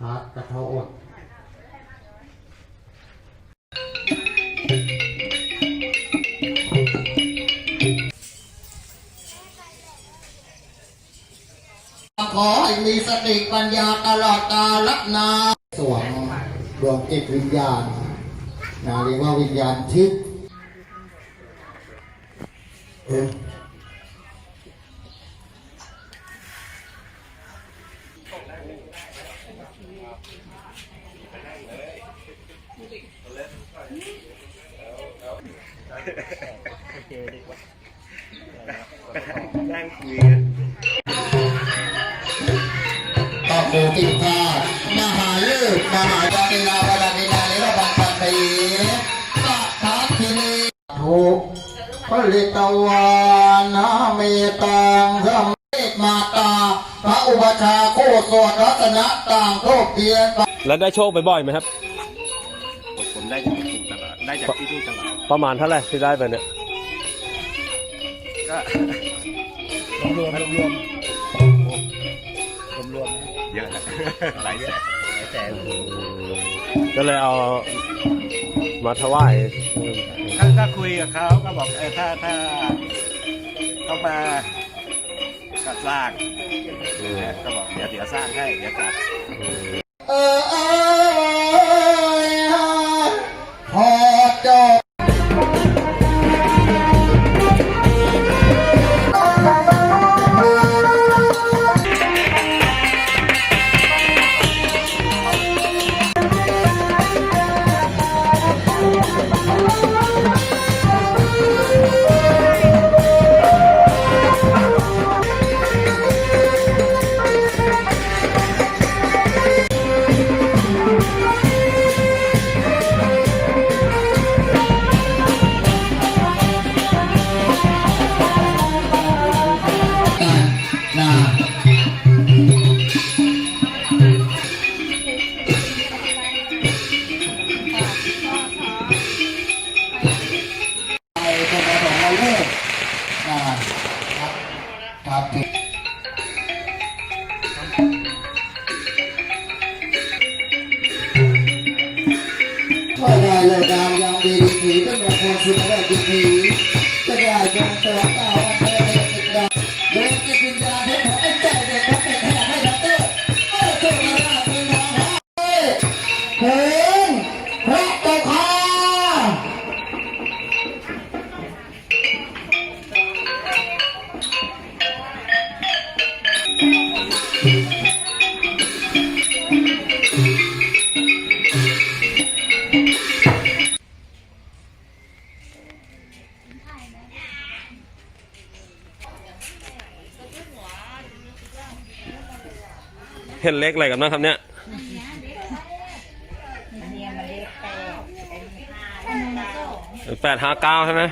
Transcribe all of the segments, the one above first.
พัดกระโทษขอให้มีสติปัญญาตลอดกาลนานสวงดวงจิตวิญญาณนะเรียกว่าวิญญาณทิพย์ นั่งคุยกันตอบโมติภามหาลืกมหาจาริลาบาลานินานิรบังคันตีสัทธาทินีทุกผลิตวานาเมตังสัมเมตมาตา พระอุปชฌา ย์โคสวดรัตนะต่างโทษเพียรแล้วได้โชคบ่อยๆไหมครับ ผมได้จากที่ตลอดได้จากที่นี่ตลอดประมาณเท่าไหร่ที่ได้ไปเนี่ยก็รวมรวมรวมรวมรวมเยอะนะหลายแสนแต่ก็เลยเอามาถวายถ้าถ้าคุยกับเขาก็บอกเออถ้าถ้าเขามา ก็สร้างก็บอกเดี๋ยวเดี๋ยวสร้างให้เดี๋ยวจัด เออ เห็นเลขอะไรกันบ้างครับเนี่ยอันเนี้ยมันเลขแปดเป็นห้าเก้าแปดห้าเก้าใช่ไหม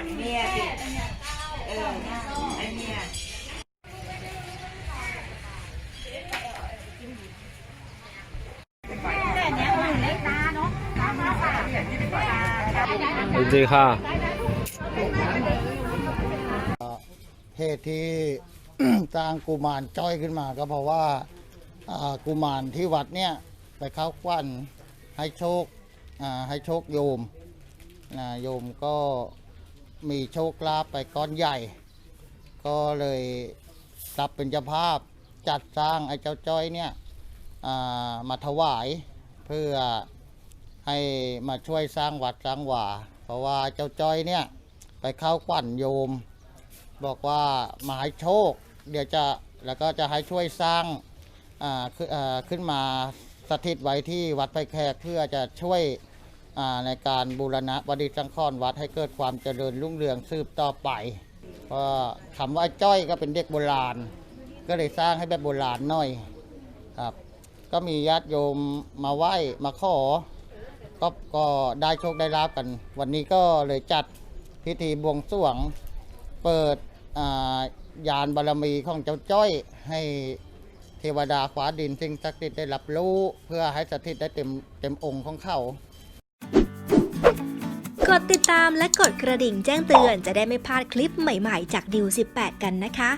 จริงๆค่ะ เหตุที่สร้างกุมารจ้อยขึ้นมาก็เพราะว่าอ่ากุมารที่วัดเนี่ยไปเข้าควันให้โชคอ่าให้โชคโยมนะโยมก็มีโชคลาภไปก้อนใหญ่ ก็เลยรับเป็นเจ้าภาพจัดสร้างไอ้เจ้าจ้อยเนี่ยอ่ามาถวายเพื่อให้มาช่วยสร้างวัดสร้างวา เพราะว่าเจ้าจ้อยเนี่ย ไปเข้าควันโยม บอกว่ามาให้โชค เดี๋ยวจะแล้วก็จะให้ช่วยสร้างขึ้นมาสถิตไว้ที่วัดไปแขกเพื่อจะช่วยในการบูรณะประดิษฐ์สังขรวัดให้เกิดความเจริญรุ่งเรืองสืบต่อไปก็คำว่าจ้อยก็เป็นเด็กโบราณ ก็เลยสร้างให้แบบโบราณหน่อยครับก็มีญาติโยมมาไหว้มาขอ ก็ก็ได้โชคได้ลาบกัน วันนี้ก็เลยจัดพิธีบวงสรวง เปิดยานบารมีของเจ้าจ้อย ให้เทวดาฟ้าดินสิ่งศักดิ์สิทธิ์ได้รับรู้ เพื่อให้สถิตได้เต็มเต็มองค์ของเขากดติดตามและกดกระดิ่งแจ้งเตือนจะได้ไม่พลาดคลิปใหม่ๆ จากดิว18 กันนะคะ